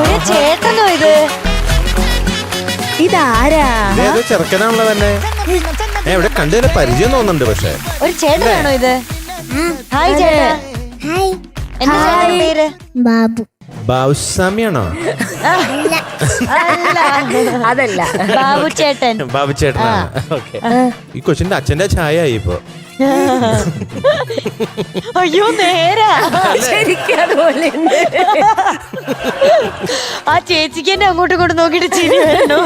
ഒരു ചേട്ടനോ ഇത്? ഇതാരാ? ഇതേതോ ചെറുക്കനാണല്ലോ തന്നെ. എവിടെ കണ്ടതിന് പരിചയം തോന്നുന്നുണ്ട് പക്ഷെ. ഒരു ചേട്ടനാണോ ഇത്? ഹായ് ചേട്ടാ. ഹായ്. എന്താ ചേട്ടന്റെ പേര്? ബാബു. ബാബുസ്വാമിയാണോ? അതല്ല. ബാബു ചേട്ടൻ ബാബു ചേട്ടനാണ് ഓക്കെ. ഈ കൊച്ചിന്റെ അച്ഛന്റെ ഛായ ആയി ഇപ്പൊ. അയ്യോ നേരാ. ശരിക്കും അതുപോലെ ഉണ്ട്. ആ ചേച്ചിക്ക് എന്നെ അങ്ങോട്ടും ഇങ്ങോട്ടും നോക്കിട്ട് ചിരി വരണോ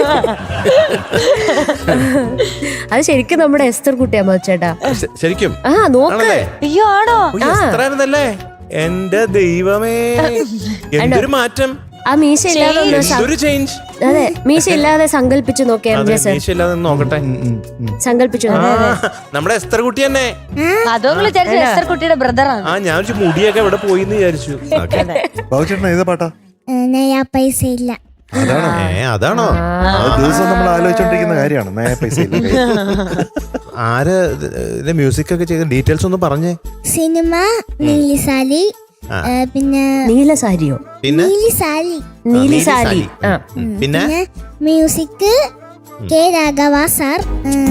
അത് ശരിക്കും നമ്മുടെ എസ്തർ കുട്ടിയാ ചേട്ടാ ശരിക്കും? ആ നോക്ക്. അയ്യോ ആണോ? എന്റെ ദൈവമേ. എന്തൊരു മാറ്റം. ആ മീശ ഇല്ലാതെ എന്തൊരു ചേഞ്ച് അതെ മീശ ഇല്ലാതെ സങ്കല്പിച്ചു നോക്കിയാ അതെ ജസൻ മീശയില്ലാതെ ഒന്ന് നോക്കട്ടെ. സങ്കല്പിച്ചു. നമ്മുടെ എസ്തർ കുട്ടി തന്നെ. എസ്തർ കുട്ടിയുടെ ബ്രദറാണ് ആ ഞാൻ മുടിയൊക്കെ ഇവിടെ പോയി എന്ന് വിചാരിച്ചു. പാട്ടാ? നയാ പൈസ ഇല്ല. അതാണോ? ഏ അതാണോ? അത് ദിവസം നമ്മൾ ആലോചിച്ചോണ്ടിരിക്കുന്ന കാര്യമാണ്. നയ പൈസ. ആര് ഇതിന്റെ മ്യൂസിക് ഒക്കെ ചെയ്ത ഡീറ്റെയിൽസ് ഒന്ന് പറഞ്ഞേ. സിനിമ നീലിസാലി. പിന്നെ നീലസാരിയോ? പിന്നെ? നീലിസാലി. നീലി സാരി പിന്നെ? പിന്നെ music K Raghava sir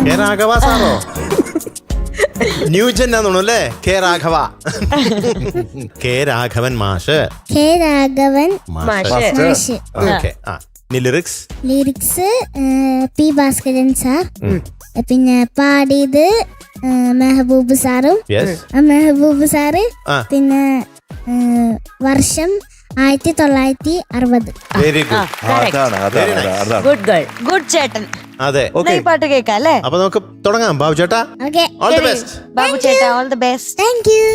K Raghava സാറോ? New gen ആണെന്നു അല്ലേ കെ രാഘവ. കെ രാഘവൻ മാഷ്. കെ രാഘവൻ മാഷ്. മാഷ്. മാഷ്. ഓക്കെ. ആ lyrics lyrics P Bhaskaran sir. പിന്നെ പാടിയത് മെഹബൂബ് സാറും. മെഹബൂബ് സാറ്. പിന്നെ വർഷം ആയിരത്തി തൊള്ളായിരത്തി അറുപത് വെരി ഗുഡ് അതാണ് അതാണ് അതാണ്, അതാണ്. ഗുഡ് ഗേൾ ഗുഡ് ചേട്ടൻ. അതെ എന്നാ ഈ പാട്ട് കേൾക്കാം അല്ലേ? അപ്പൊ നമുക്ക് തുടങ്ങാം ബാബു ചേട്ടാ. Okay all the best Babu ചേട്ടാ all the best thank you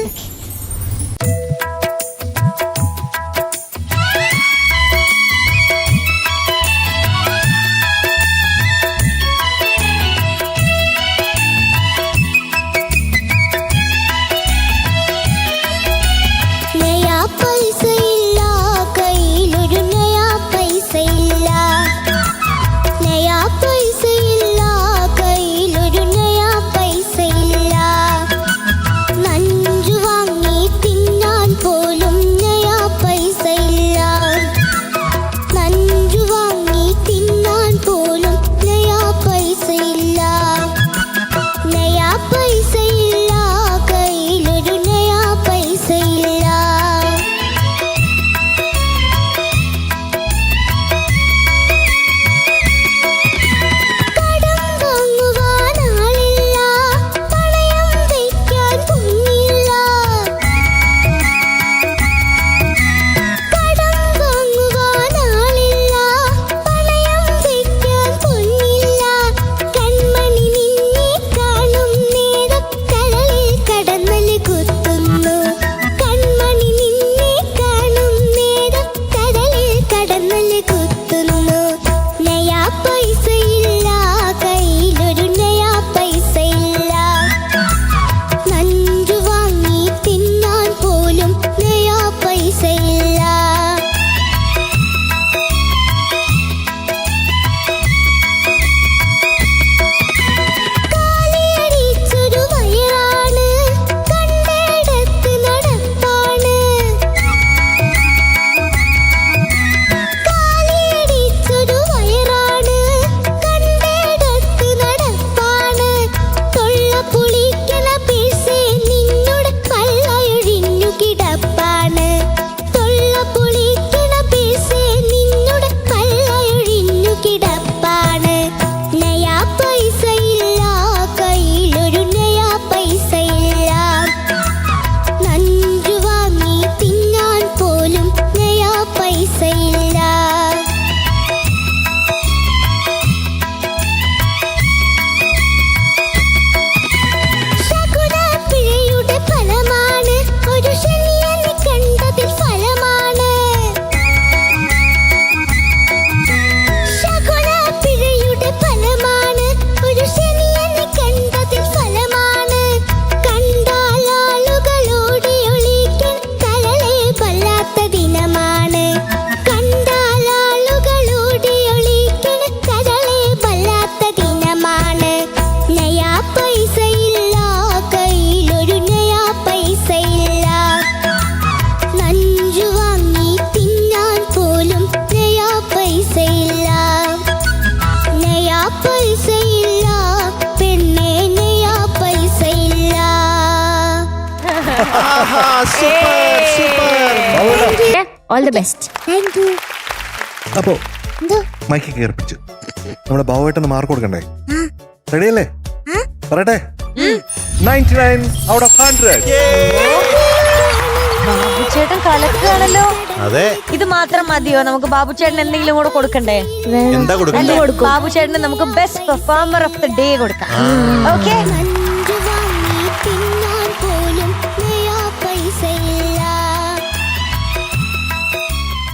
all the best thank you അപ്പോ എന്തോ? മൈക്ക് കേർപ്പിച്ചു നമ്മുടെ ബാബുവേട്ടന് മാർക്ക് കൊടുക്കണ്ടേ? റെഡിയല്ലേ പറയട്ടെ? Ninety nine out of hundred ബാബുചേട്ടൻ കലക്കാണല്ലോ അതെ. ഇത് മാത്രം മതിയോ? നമുക്ക് ബാബുചേട്ടൻ എന്തെങ്കിലും കൂടെ കൊടുക്കണ്ടേ? എന്താ കൊടുക്കും. അല്ലേ ബാബുചേട്ടന് നമുക്ക് best performer of the day കൊടുക്കാം. ഓക്കെ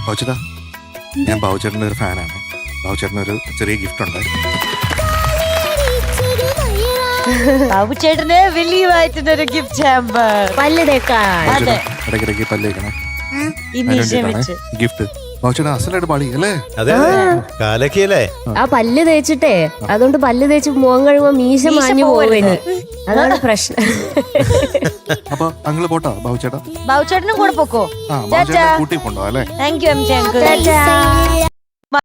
ബാബുച്ചേട്ടാ ഞാൻ ബൗച്ചറിന്റെ ഒരു ഫാനാണ്. ബൗച്ചറിന് ഒരു ചെറിയ ഗിഫ്റ്റ് ഉണ്ട്. വലിയ ഒരു ഗിഫ്റ്റ് ചാമ്പർ പല്ല് തേക്കാൻ അതെ. ഇടയ്ക്കിടയ്ക്ക് പല്ലേക്കണം. ഇനി ക്ഷമിച്ച് ഗിഫ്റ്റ് അസലായിട്ട് പാടി അല്ലേ? അതെ അതെ. കാലക്കിയല്ലേ? ആ പല്ല് തേച്ചിട്ടേ. അതുകൊണ്ട് പല്ല് തേച്ച് മുഖം കഴുകുമ്പോ മീശ മാഞ്ഞു. പോവേനി. അതാണ് പ്രശ്നം. അപ്പൊ അങ്ങൾ പോട്ടോ ബാബുച്ചേട്ടാ? ബാബുചേട്ടനും കൂടെ പോക്കോ. ആ ബാബുച്ചേട്ടൻ കൂട്ടി കൊണ്ടോ അല്ലേ? Thank you M J uncle